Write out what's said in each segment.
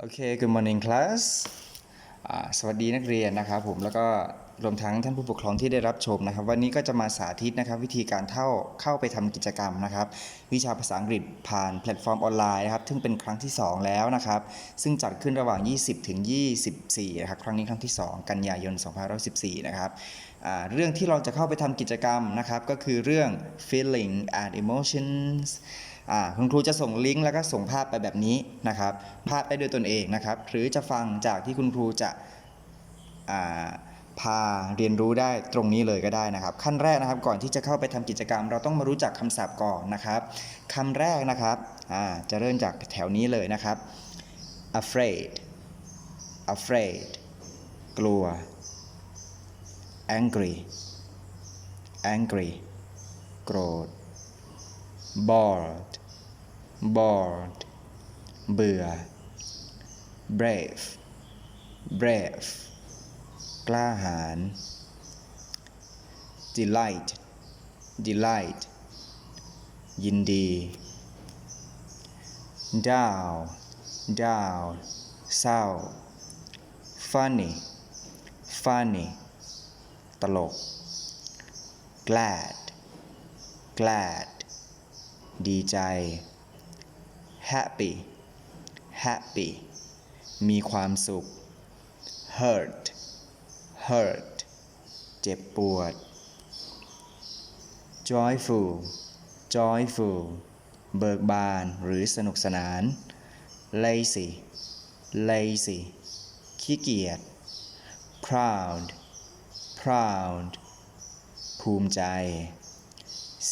โอเค good morning class อ่าสวัสดีนักเรียนนะครับผมแล้วก็รวมทั้งท่านผู้ปกครองที่ได้รับชมนะครับ วันนี้ก็จะมาสาธิตนะครับวิธีการเข้าเข้าไปทำกิจกรรมนะครับ วิชาภาษาอังกฤษผ่านแพลตฟอร์มออนไลน์นะครับ ซึ่งเป็นครั้งที่ 2 แล้วนะครับ ซึ่งจัดขึ้นระหว่าง 20 ถึง 24 นะครับ ครั้งนี้ครั้งที่ 2 กันยายน 2514 นะครับอ่าเรื่องที่เราจะเข้าไปทำกิจกรรมนะครับ ก็คือเรื่อง feeling and emotions คุณครูจะส่งลิงก์แล้วก็ส่งภาพไปแบบนี้นะครับ ภาพได้ด้วยตนเองนะครับ หรือจะฟังจากที่คุณครูจะพาเรียนรู้ได้ตรงนี้เลยก็ได้นะครับ ขั้นแรกนะครับก่อนที่จะเข้าไปทำกิจกรรม เราต้องมารู้จักคำศัพท์ก่อนนะครับคำแรกนะครับจะเริ่มจากแถวนี้เลยนะครับ afraid afraid กลัว angry angry โกรธ bored bored เบื่อ brave brave กล้าหาญ delight delight ยินดี down down เศร้า funny funny ตลก glad glad ดีใจ happy happy มีความสุข hurt hurt เจ็บปวด joyful joyful เบิกบานหรือสนุกสนาน lazy lazy ขี้เกียจ proud proud ภูมิใจ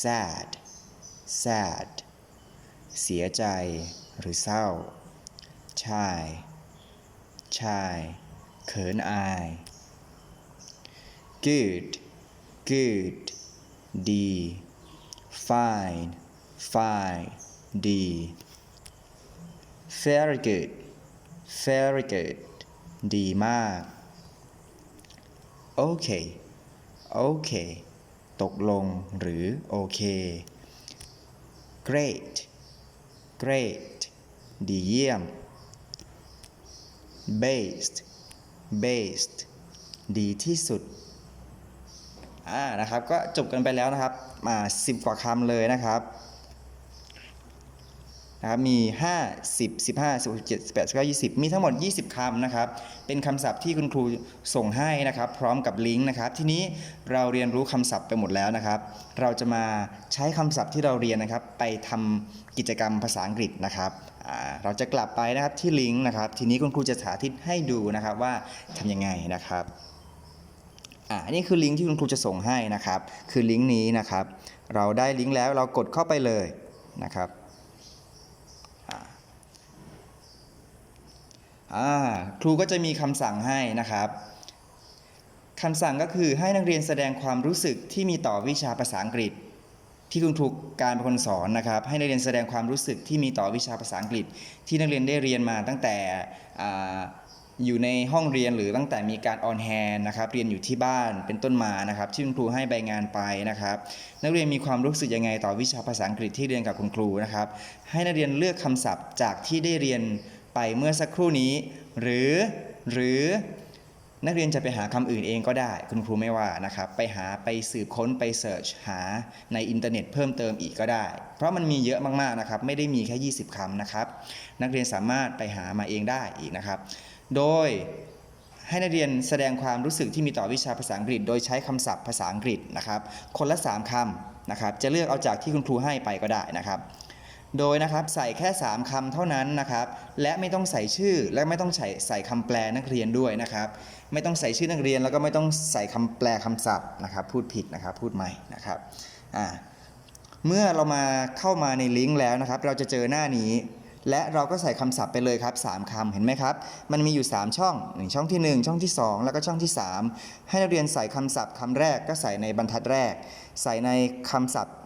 sad sad เสียใจหรือเศร้า ชาย ชาย เขินอาย good good ดี fine fine ดี very good very good ดีมาก โอเค โอเค ตกลงหรือโอเค great great ดีเยี่ยม based based ดีที่สุด อ่า นะครับ ก็จบกันไปแล้วนะครับมาสิบกว่าคำเลยนะครับ นะครับมี 5 10 15 16 17 18 19 20 มีทั้งหมด 20 คำนะครับ เป็นคำศัพท์ที่คุณครูส่งให้นะครับ พร้อมกับลิงก์นะครับ ทีนี้เราเรียนรู้คำศัพท์ไปหมดแล้วนะครับ เราจะมาใช้คำศัพท์ที่เราเรียนนะครับ ไปทำกิจกรรมภาษาอังกฤษนะครับ เราจะกลับไปนะครับที่ลิงก์นะครับ ทีนี้คุณครูจะสาธิตให้ดูนะครับว่าทำยังไงนะครับอ่านี่คือลิงก์ที่คุณครูจะส่งให้นะครับ คือลิงก์นี้นะครับ เราได้ลิงก์แล้วเรากดเข้าไปเลยนะครับ อ่าครูก็จะมีคำสั่งให้นะครับคำสั่งก็คือให้นักเรียนแสดงความรู้สึกที่มีต่อวิชาภาษาอังกฤษ ที่คุณครูการเป็นคนสอนนะครับ ให้นักเรียนแสดงความรู้สึกที่มีต่อวิชาภาษาอังกฤษ ที่นักเรียนได้เรียนมาตั้งแต่ออยู่ในห้องเรียนหรือตั้งแต่มีการออนแฮนนะครับเรียนอยู่ที่บ้านเป็นต้นมานะครับ ที่คุณครูให้ใบงานไปนะครับ นักเรียนมีความรู้สึกยังไงต่อวิชาภาษาอังกฤษที่เรียนกับคุณครูนะครับ ให้นักเรียนเลือกคำศัพท์จากที่ได้เรียน ไปเมื่อสักครู่นี้ หรือหรือนักเรียนจะไปหาคำอื่นเองก็ได้ คุณครูไม่ว่านะครับ ไปหาไปสืบค้นไปเสิร์ชหาในอินเทอร์เน็ตเพิ่มเติมอีกก็ได้ เพราะมันมีเยอะมากๆนะครับ ไม่ได้มีแค่ 20คำนะครับ นักเรียนสามารถไปหามาเองได้อีกนะครับ โดยให้นักเรียนแสดงความรู้สึกที่มีต่อวิชาภาษาอังกฤษ โดยใช้คำศัพท์ภาษาอังกฤษนะครับ คนละ 3คำนะครับ จะเลือกเอาจากที่คุณครูให้ไปก็ได้นะครับ โดยนะครับใส่แค่ 3คำเท่านั้นนะครับและไม่ต้องใส่ชื่อและไม่ต้องใส่ใส่คำแปลนักเรียนด้วยนะครับ ไม่ต้องใส่ชื่อนักเรียนแล้วก็ไม่ต้องใส่คำแปลคำศัพท์นะครับพูดผิดนะครับพูดใหม่นะครับอ่าเมื่อเรามาเข้ามาในลิงก์แล้วนะครับ เราจะเจอหน้านี้ และเราก็ใส่คำศัพท์ไปเลยครับ 3คำเห็นไหมครับ มันมีอยู่ 3 ช่องหนึ่งช่องที่ 1 ช่องที่ 2 แล้วก็ช่องที่ 3 ให้นักเรียนใส่คำศัพท์คำแรกก็ใส่ในบรรทัดแรก ใส่ในคำศัพท์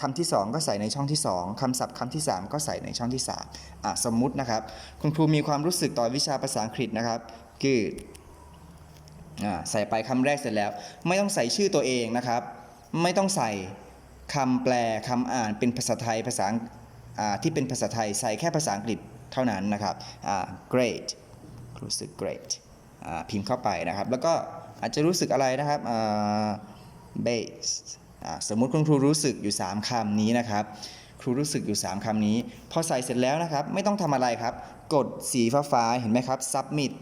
คำที่ 2 ก็ใส่ในช่องที่ 2คำศัพท์คำที่ 3 ก็ใส่ในช่องที่3อะสมมุตินะครับ คุณครูมีความรู้สึกต่อวิชาภาษาอังกฤษนะครับ คืออ่าใส่ไปคำแรกเสร็จแล้ว ไม่ต้องใส่ชื่อตัวเองนะครับ ไม่ต้องใส่คำแปลคำอ่านเป็นภาษาไทยภาษาอ่าที่เป็นภาษาไทยใส่แค่ภาษาอังกฤษเท่านั้นนะครับอ่า great รู้สึก great อ่าพิมพ์เข้าไปนะครับ แล้วก็อาจจะรู้สึกอะไรนะครับอ่า base อ่า สมมุติคุณครูรู้สึกอยู่ 3คำนี้นะครับ ครูรู้สึกอยู่ 3คำนี้ พอใส่เสร็จแล้วนะครับ ไม่ต้องทำอะไรครับ กดสีฟ้าๆเห็นไหมครับ submit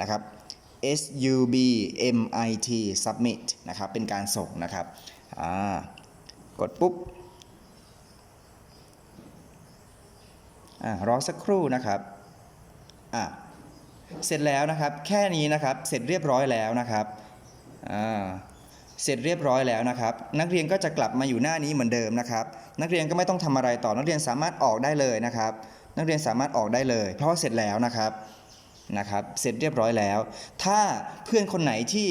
นะครับ S U B M I T submit นะครับ เป็นการส่งนะครับกดปุ๊บอรอสักครู่นะครับเสร็จแล้วนะครับ แค่นี้นะครับ เสร็จเรียบร้อยแล้วนะครับ อ่า เสร็จเรียบร้อยแล้วนะครับ นักเรียนก็จะกลับมาอยู่หน้านี้เหมือนเดิมนะครับ นักเรียนก็ไม่ต้องทำอะไรต่อนักเรียนสามารถออกได้เลยนะครับ นักเรียนสามารถออกได้เลย เพราะว่าเสร็จแล้วนะครับนะครับ เสร็จเรียบร้อยแล้ว ถ้าเพื่อนคนไหนที่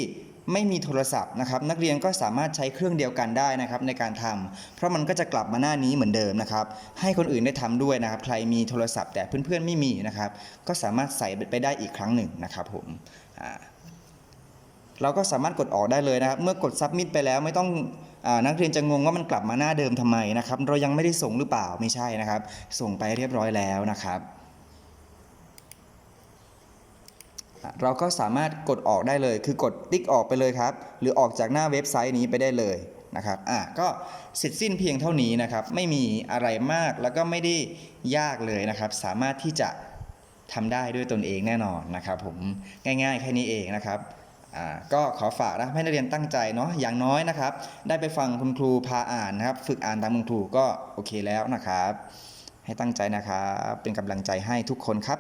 ไม่มีโทรศัพท์นะครับ นักเรียนก็สามารถใช้เครื่องเดียวกันได้นะครับ ในการทำเพราะมันก็จะกลับมาหน้านี้เหมือนเดิมนะครับ ให้คนอื่นได้ทำด้วยนะครับ ใครมีโทรศัพท์แต่เพื่อนๆไม่มีนะครับ ก็สามารถใส่ไปได้อีกครั้งหนึ่งนะครับผมอ่า เราก็สามารถกดออกได้เลยนะครับ เมื่อกด submit ไปแล้วไม่ต้องอนักเรียนจะงงว่ามันกลับมาหน้าเดิมทำไมนะครับ เรายังไม่ได้ส่งหรือเปล่าไม่ใช่นะครับ ส่งไปเรียบร้อยแล้วนะครับ เราก็สามารถกดออกได้เลย คือกดติ๊กออกไปเลยครับ หรือออกจากหน้าเว็บไซต์นี้ไปได้เลยนะครับ อะ ก็เสร็จสิ้นเพียงเท่านี้นะครับ ไม่มีอะไรมากแล้วก็ไม่ได้ยากเลยนะครับ สามารถที่จะทำได้ด้วยตนเองแน่นอนนะครับ ผม ง่ายๆแค่นี้เองนะครับ อ่าก็ขอฝากนะให้นักเรียนตั้งใจเนาะอย่างน้อยนะครับ ได้ไปฟังคุณครูพาอ่านนะครับ ฝึกอ่านตามคุณครูก็โอเคแล้วนะครับ ให้ตั้งใจนะครับ เป็นกำลังใจให้ทุกคนครับ